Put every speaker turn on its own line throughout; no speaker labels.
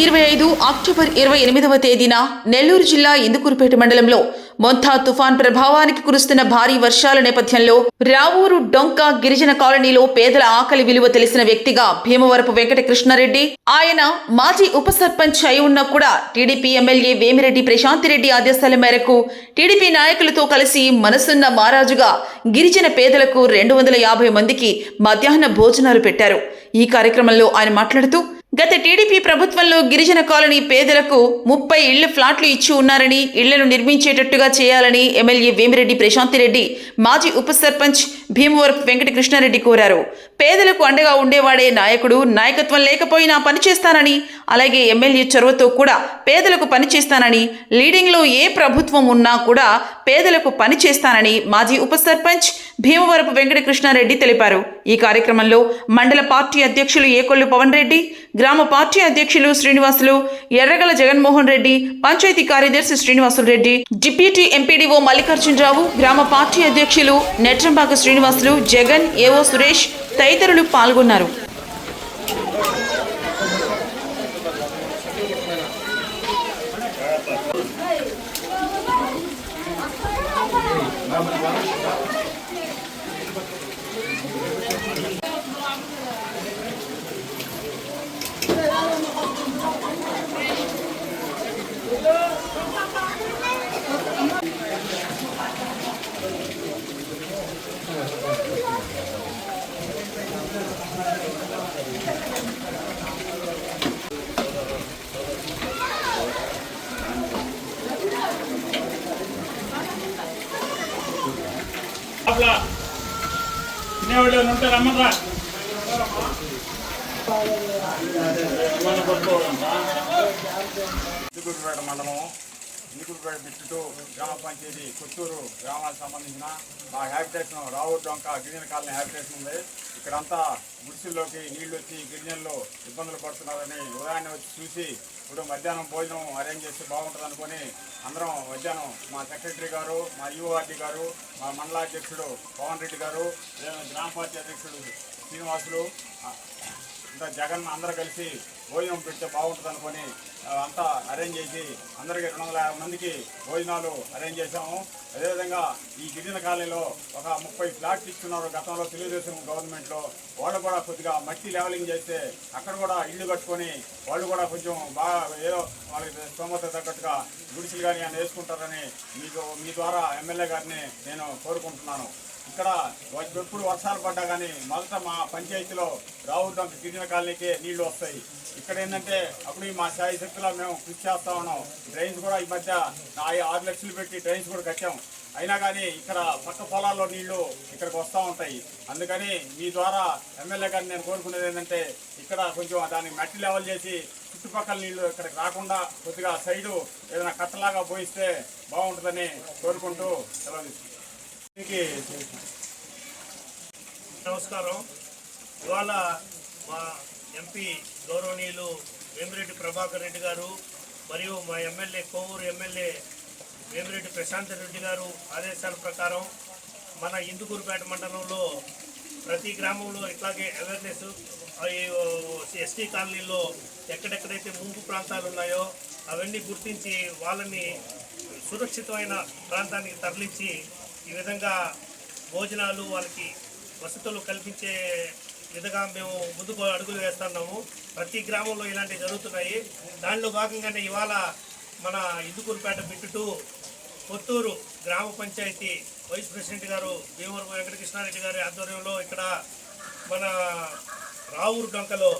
ఇరవై ఐదు అక్టోబర్ ఇరవై ఎనిమిదవ తేదీన నెల్లూరు జిల్లా ఇందుకూరుపేట మండలంలో మొంతా తుఫాన్ ప్రభావానికి కురుస్తున్న భారీ వర్షాల నేపథ్యంలో రావూరు డొంక గిరిజన కాలనీలో పేదల ఆకలి విలువ తెలిసిన వ్యక్తిగా భీమవరపు వెంకట కృష్ణారెడ్డి ఆయన మాజీ ఉప సర్పంచ్ అయి ఉన్నా కూడా టీడీపీ ఎమ్మెల్యే వేమిరెడ్డి ప్రశాంతిరెడ్డి ఆదేశాల మేరకు టీడీపీ నాయకులతో కలిసి మనసున్న మహారాజుగా గిరిజన పేదలకు రెండు వందల యాభై మందికి మధ్యాహ్న భోజనాలు పెట్టారు. ఈ కార్యక్రమంలో ఆయన మాట్లాడుతూ గత టీడీపీ ప్రభుత్వంలో గిరిజన కాలనీ పేదలకు ముప్పై ఇళ్ళ ఫ్లాట్లు ఇచ్చి ఉన్నారని ఇళ్ళను నిర్మించేటట్టుగా చేయాలని ఎమ్మెల్యే వేమిరెడ్డి ప్రశాంతిరెడ్డి మాజీ ఉప సర్పంచ్ భీమవరపు వెంకటకృష్ణారెడ్డి కోరారు. పేదలకు అండగా ఉండేవాడే నాయకుడు నాయకత్వం లేకపోయినా పనిచేస్తానని అలాగే ఎమ్మెల్యే చొరవతో కూడా పేదలకు పనిచేస్తానని లీడింగ్లో ఏ ప్రభుత్వం ఉన్నా కూడా పేదలకు పనిచేస్తానని మాజీ ఉప సర్పంచ్ భీమవరపు వెంకటకృష్ణారెడ్డి తెలిపారు. ఈ కార్యక్రమంలో మండల పార్టీ అధ్యక్షులు ఏకొల్లు పవన్ రెడ్డి గ్రామ పార్టీ అధ్యక్షులు శ్రీనివాసులు ఎర్రగల జగన్మోహన్ రెడ్డి పంచాయతీ కార్యదర్శి శ్రీనివాసులు రెడ్డి డిప్యూటీ ఎంపీడీఓ మల్లికార్జునరావు గ్రామ పార్టీ అధ్యక్షులు నెట్రంబాక శ్రీనివాసులు జగన్ ఏవో సురేష్ తదితరులు పాల్గొన్నారు.
అట్లా తినేవాళ్ళు ఎవరు ఉంటారు అమ్మరా ఇందుకూరుపేట మండలం ఇందుకూరుపేట బిట్టు గ్రామ పంచాయతీ కొత్తూరు గ్రామానికి సంబంధించిన మా హ్యాబిటేషన్ రావు డొంక గిరిజన కాలనీ హ్యాబిటేషన్ ఉంది. ఇక్కడంతా గుడిసెల్లోకి నీళ్ళు వచ్చి గిరిజనులు ఇబ్బందులు పడుతున్నారని ఉదయాన్నే వచ్చి చూసి ఇప్పుడు మధ్యాహ్నం భోజనం అరేంజ్ చేస్తే బాగుంటుంది అనుకొని అందరం మధ్యాహ్నం మా సెక్రటరీ గారు మా యువఆర్డి గారు మా మండలాధ్యక్షుడు పవన్ రెడ్డి గారు గ్రామ పార్టీ అధ్యక్షుడు శ్రీనివాసులు ఇంకా జగన్ అందరూ కలిసి భోజనం పెడితే బాగుంటుంది అనుకొని అంతా అరేంజ్ చేసి అందరికీ రెండు వందల యాభై మందికి భోజనాలు అరేంజ్ చేశాము. అదేవిధంగా ఈ గిరిజన కాలనీలో ఒక ముప్పై ఫ్లాట్స్ ఇస్తున్నారు గతంలో తెలుగుదేశం గవర్నమెంట్లో. వాళ్ళు కూడా కొద్దిగా మట్టి లెవలింగ్ చేస్తే అక్కడ కూడా ఇల్లు కట్టుకొని వాళ్ళు కూడా కొంచెం బాగా ఏదో వాళ్ళకి స్తోమత తగ్గట్టుగా గుడిసెలు కానీ అని వేసుకుంటారని మీకు మీ ద్వారా ఎమ్మెల్యే గారిని నేను కోరుకుంటున్నాను. ఇక్కడ ఎప్పుడు వర్షాలు పడ్డా కానీ మొదట మా పంచాయతీలో రావుదంక గిరిజన కాలనీకే నీళ్ళు వస్తాయి. ఇక్కడ ఏంటంటే అప్పుడు మా సాయి శక్తిలో మేము కృషి చేస్తా ఉన్నాం. డ్రైన్స్ కూడా ఈ మధ్య ఆరు లక్షలు పెట్టి డ్రైన్స్ కూడా కట్టాం. అయినా కానీ ఇక్కడ పక్క పొలాల్లో నీళ్ళు ఇక్కడికి వస్తూ ఉంటాయి. అందుకని మీ ద్వారా ఎమ్మెల్యే గారిని నేను కోరుకునేది ఏంటంటే ఇక్కడ కొంచెం దాన్ని మట్టి లెవెల్ చేసి చుట్టుపక్కల నీళ్ళు ఇక్కడికి రాకుండా కొద్దిగా సైడు ఏదైనా కట్టలాగా పోయిస్తే బాగుంటుందని కోరుకుంటూ సెలవు తీసుకుంటాను.
నమస్కారం. ఇవాళ మా ఎంపీ గౌరవనీయులు వేమిరెడ్డి ప్రభాకర్ రెడ్డి గారు మరియు మా ఎమ్మెల్యే కోవూరు ఎమ్మెల్యే వేమిరెడ్డి ప్రశాంత్ రెడ్డి గారు ఆదేశాల ప్రకారం మన ఇందుకూరుపేట మండలంలో ప్రతి గ్రామంలో ఇట్లాగే అవేర్నెస్ ఎస్టీ కాలనీలో ఎక్కడెక్కడైతే ముంపు ప్రాంతాలు ఉన్నాయో అవన్నీ గుర్తించి వాళ్ళని సురక్షితమైన ప్రాంతానికి తరలించి ఈ విధంగా భోజనాలు వాళ్ళకి వసతులు కల్పించే విధంగా మేము ముందుకు అడుగులు వేస్తున్నాము. ప్రతి గ్రామంలో ఇలాంటివి జరుగుతున్నాయి. దానిలో భాగంగానే ఇవాళ మన ఇందుకూరుపేట బిట్టుటూ కొత్తూరు గ్రామ పంచాయతీ వైస్ ప్రెసిడెంట్ గారు భీమవరం వెంకటకృష్ణారెడ్డి గారి ఆధ్వర్యంలో ఇక్కడ మన రావూరు డొంకలో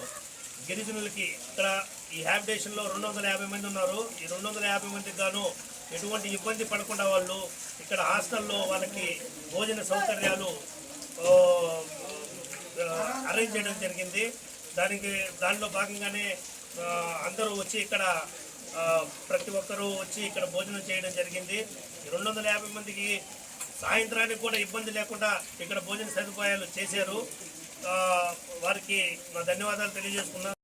గిరిజనులకి ఇక్కడ ఈ హ్యాబిటేషన్లో రెండు వందల యాభై మంది ఉన్నారు. ఈ రెండు వందల యాభై మందికి గాను ఎటువంటి ఇబ్బంది పడకుండా వాళ్ళు ఇక్కడ హాస్టల్లో వాళ్ళకి భోజన సౌకర్యాలు అరేంజ్ చేయడం జరిగింది. దానికి దానిలో భాగంగానే అందరూ వచ్చి ఇక్కడ ప్రతి ఒక్కరూ వచ్చి ఇక్కడ భోజనం చేయడం జరిగింది. రెండు వందల యాభై మందికి సాయంత్రానికి కూడా ఇబ్బంది లేకుండా ఇక్కడ భోజన సదుపాయాలు చేశారు. వారికి నా ధన్యవాదాలు తెలియజేసుకున్నాను